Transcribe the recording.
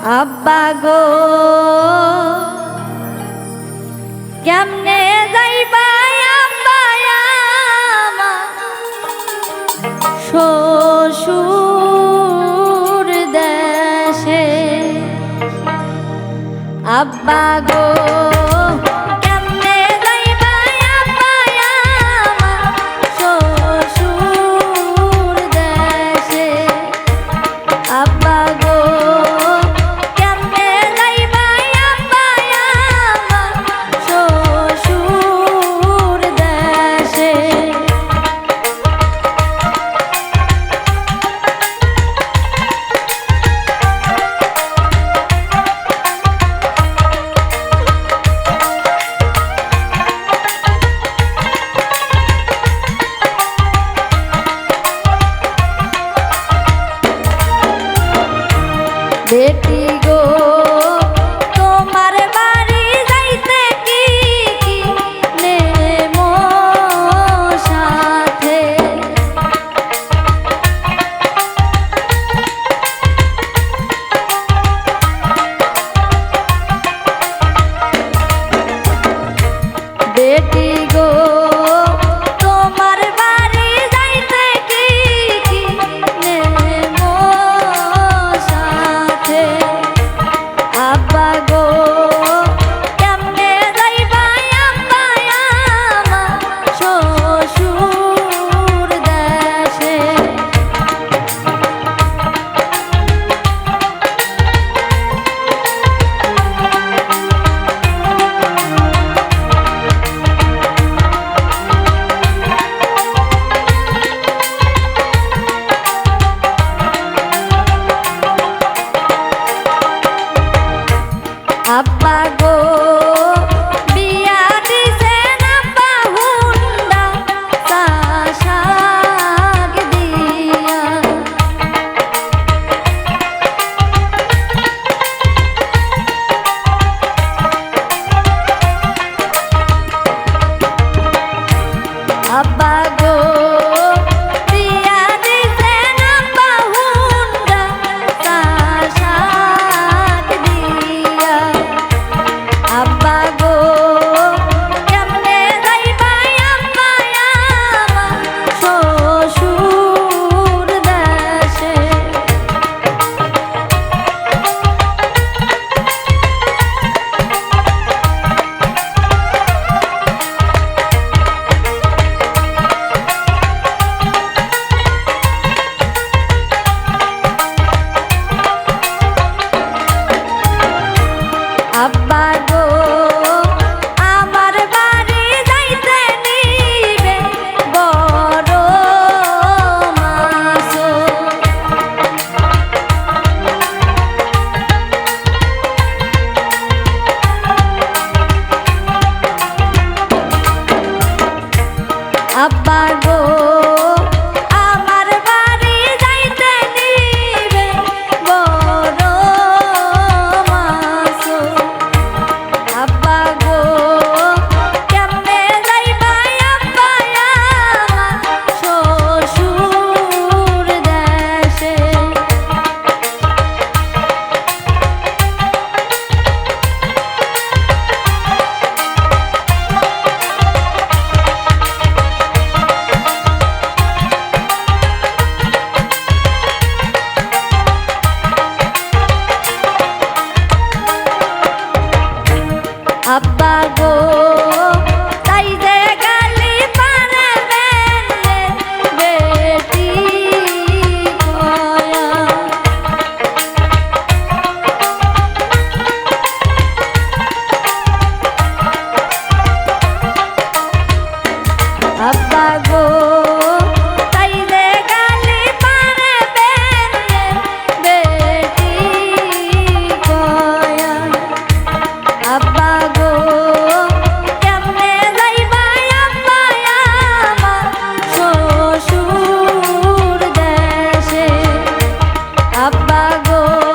আব্বা গো কেমনে যাইবা আব্বা আমার? শ্বশুর দেশে আব্বা বেটি গো তোমার বাড়ি যাইতে কি নেমো সাথে? বেটি আব্বা গো apagó. গো